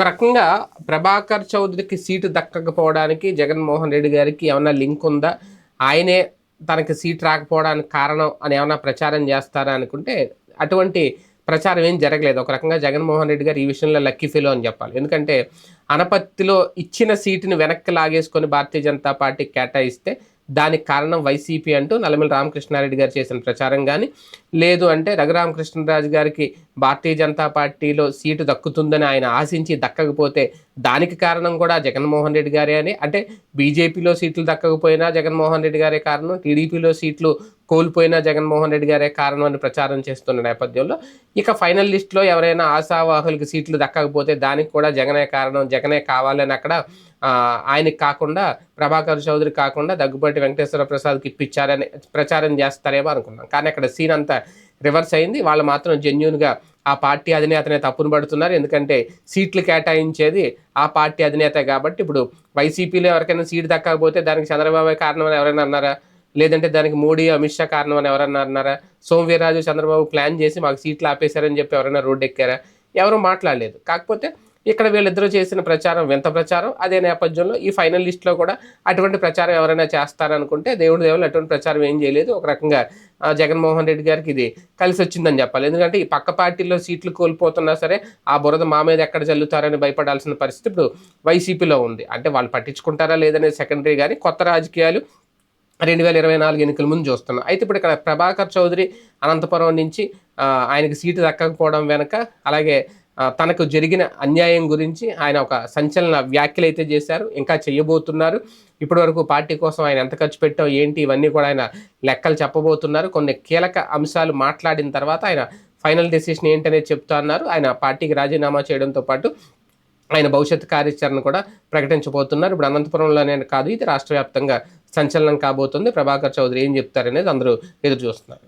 ఒక రకంగా ప్రభాకర్ చౌదరికి సీటు దక్కకపోవడానికి జగన్మోహన్ రెడ్డి గారికి ఏమైనా లింక్ ఉందా? ఆయనే తనకి సీట్ రాకపోవడానికి కారణం అని ఏమైనా ప్రచారం చేస్తారా అనుకుంటే అటువంటి ప్రచారం ఏం జరగలేదు. ఒక రకంగా జగన్మోహన్ రెడ్డి గారు ఈ విషయంలో లక్కీ ఫెలో అని చెప్పాలి. ఎందుకంటే అనపత్తిలో ఇచ్చిన సీటుని వెనక్కి లాగేసుకొని భారతీయ జనతా పార్టీ కేటాయిస్తే దానికి కారణం వైసీపీ అంటూ నల్లమిల్లి రామకృష్ణారెడ్డి గారు చేసిన ప్రచారం కానీ లేదు అంటే రఘురామకృష్ణరాజు గారికి భారతీయ జనతా పార్టీలో సీటు దక్కుతుందని ఆయన ఆశించి దక్కకపోతే దానికి కారణం కూడా జగన్మోహన్ రెడ్డి గారే అని అంటే బీజేపీలో సీట్లు దక్కకపోయినా జగన్మోహన్ రెడ్డి గారే కారణం టీడీపీలో సీట్లు కోల్పోయిన జగన్మోహన్ రెడ్డి గారే కారణం అని ప్రచారం చేస్తున్న నేపథ్యంలో ఇక ఫైనల్ లిస్ట్లో ఎవరైనా ఆశావాహులకి సీట్లు దక్కకపోతే దానికి కూడా జగనే కారణం జగనే కావాలని అక్కడ ఆయనకి కాకుండా ప్రభాకర్ చౌదరి కాకుండా దగ్గుబాటి వెంకటేశ్వర ప్రసాద్కి ఇప్పించారని ప్రచారం చేస్తారేమో అనుకున్నాం. కానీ అక్కడ సీన్ అంతా రివర్స్ అయింది. వాళ్ళు మాత్రం జెన్యున్గా ఆ పార్టీ అధినేతనే తప్పును పడుతున్నారు. ఎందుకంటే సీట్లు కేటాయించేది ఆ పార్టీ అధినేత కాబట్టి ఇప్పుడు వైసీపీలో ఎవరికైనా సీటు దక్కకపోతే దానికి చంద్రబాబు కారణం అని ఎవరైనా అన్నారా? లేదంటే దానికి మోడీ అమిత్ షా కారణం అని ఎవరన్నా అన్నారా? సోమవీరాజు చంద్రబాబు ప్లాన్ చేసి మాకు సీట్లు ఆపేశారని చెప్పి ఎవరైనా రోడ్డు ఎక్కారా? ఎవరు మాట్లాడలేదు. కాకపోతే ఇక్కడ వీళ్ళిద్దరూ చేసిన ప్రచారం వింత ప్రచారం. అదే నేపథ్యంలో ఈ ఫైనల్ లిస్ట్లో కూడా అటువంటి ప్రచారం ఎవరైనా చేస్తారనుకుంటే దేవుడి దేవుళ్ళు అటువంటి ప్రచారం ఏం చేయలేదు. ఒక రకంగా జగన్మోహన్ రెడ్డి గారికి ఇది కలిసి వచ్చిందని చెప్పాలి. ఎందుకంటే ఈ పక్క పార్టీలో సీట్లు కోల్పోతున్నా సరే ఆ బురద మా మీద ఎక్కడ చల్లుతారని భయపడాల్సిన పరిస్థితి ఇప్పుడు వైసీపీలో ఉంది. అంటే వాళ్ళు పట్టించుకుంటారా లేదనేది సెకండరీ కానీ కొత్త రాజకీయాలు రెండు వేల ఇరవై నాలుగు ఎన్నికల ముందు చూస్తున్నాం. అయితే ఇప్పుడు ఇక్కడ ప్రభాకర్ చౌదరి అనంతపురం నుంచి ఆయనకి సీటు దక్కకపోవడం వెనక అలాగే తనకు జరిగిన అన్యాయం గురించి ఆయన ఒక సంచలన వ్యాఖ్యలు అయితే చేశారు ఇంకా చేయబోతున్నారు. ఇప్పటి వరకు పార్టీ కోసం ఆయన ఎంత ఖర్చు పెట్టావు ఏంటి ఇవన్నీ కూడా ఆయన లెక్కలు చెప్పబోతున్నారు. కొన్ని కీలక అంశాలు మాట్లాడిన తర్వాత ఆయన ఫైనల్ డెసిషన్ ఏంటనేది చెప్తా అన్నారు. ఆయన పార్టీకి రాజీనామా చేయడంతో పాటు ఆయన భవిష్యత్ కార్యాచరణ కూడా ప్రకటించబోతున్నారు. ఇప్పుడు అనంతపురంలోనే కాదు ఇది రాష్ట్ర వ్యాప్తంగా సంచలనం కాబోతుంది. ప్రభాకర్ చౌదరి ఏం చెప్తారనేది అందరూ ఎదురు చూస్తున్నారు.